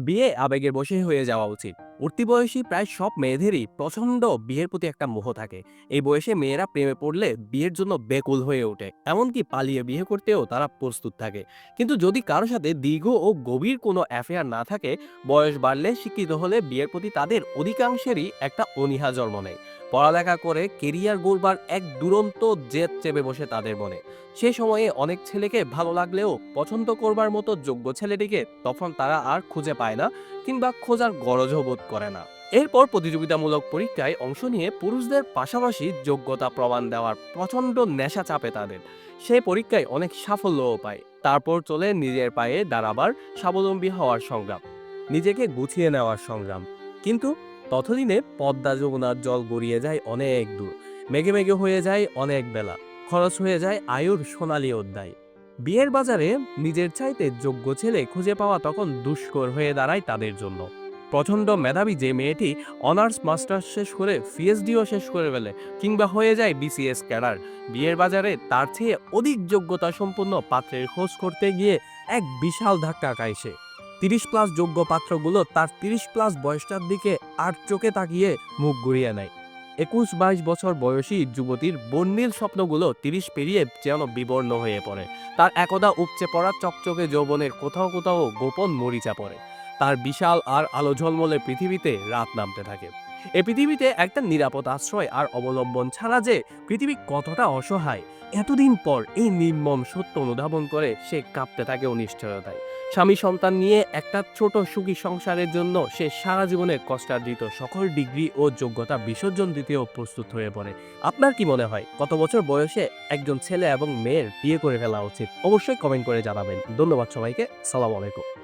বিয়ে আবেগের বসে হয়ে যাওয়া উচিত। উঠতি বয়সী প্রায় সব মেয়েদেরই প্রচণ্ড বিয়ের প্রতি একটা মোহ থাকে। এই বয়সে মেয়েরা প্রেমে পড়লে বিয়ের জন্য বেকুল হয়ে ওঠে। এমনকি পালিয়ে বিয়ে করতেও তারা প্রস্তুত থাকে। কিন্তু যদি কারোর সাথে দীর্ঘ ও গভীর কোনো অ্যাফেয়ার না থাকে, বয়স বাড়লে শিক্ষিত হলে বিয়ের প্রতি তাদের অধিকাংশেরই একটা অনীহা জন্ম নেয়। পড়ালেখা করে কেরিয়ার গড়বার এক দুরন্ত জেদ চেপে বসে তাদের মনে। সে সময়ে অনেক ছেলেকে ভালো লাগলেও পছন্দ করবার মতো যোগ্য ছেলেটিকে তখন তারা আর খুঁজে পায় না কিংবা খোঁজার গরজও বোধ করে না। এরপর প্রতিযোগিতামূলক পরীক্ষায় অংশ নিয়ে পুরুষদের পাশাপাশি যোগ্যতা প্রমাণ দেওয়ার প্রচণ্ড নেশা চাপে তাদের। সে পরীক্ষায় অনেক সাফল্যও পায়। তারপর চলে নিজের পায়ে দাঁড়াবার স্বাবলম্বী হওয়ার সংগ্রাম, নিজেকে গুছিয়ে নেওয়ার সংগ্রাম। কিন্তু ততদিনে পদ্মা যমুনার জল গড়িয়ে যায় অনেক দূর। মেঘে মেঘে হয়ে যায় অনেক বেলা। খরচ হয়ে যায় আয়ুর সোনালি অধ্যায়। বিয়ের বাজারে নিজের চাইতে যোগ্য ছেলে খুঁজে পাওয়া তখন দুষ্কর হয়ে দাঁড়ায় তাদের জন্য। প্রচণ্ড মেধাবী যে মেয়েটি অনার্স, মাস্টার্স শেষ করে পিএইচডিও শেষ করে ফেলে কিংবা হয়ে যায় বিসিএস ক্যাডার, বিয়ের বাজারে তার চেয়ে অধিক যোগ্যতা সম্পন্ন পাত্রের খোঁজ করতে গিয়ে এক বিশাল ধাক্কা খায় সে। তিরিশ প্লাস যোগ্য পাত্রগুলো তার তিরিশ প্লাস বয়সটার দিকে আর চোখে তাকিয়ে মুখ ঘুরিয়ে নেয়। একুশ বাইশ বছর বয়সী যুবতীর বর্ণিল স্বপ্নগুলো তিরিশ পেরিয়ে যেন বিবর্ণ হয়ে পড়ে। তার একদা উপচে পড়া চকচকে যৌবনের কোথাও কোথাও গোপন মরিচা পড়ে। তার বিশাল আর আলো ঝলমলে পৃথিবীতে রাত নামতে থাকে। এ পৃথিবীতে একটা নিরাপদ আশ্রয় আর অবলম্বন ছাড়া যে পৃথিবী কতটা অসহায়, এতদিন পর এই নির্মম সত্য অনুধাবন করে সে কাঁপতে থাকে অনিশ্চয়তায়। স্বামী সন্তান নিয়ে একটা ছোট সুখী সংসারের জন্য সে সারা জীবনে কষ্টার্জিত সকল ডিগ্রি ও যোগ্যতা বিসর্জন দিতেও প্রস্তুত হয়ে পড়ে। আপনার কি মনে হয়, কত বছর বয়সে একজন ছেলে এবং মেয়ের বিয়ে করে ফেলা উচিত? অবশ্যই কমেন্ট করে জানাবেন। ধন্যবাদ সবাইকে। সালাম আলাইকুম।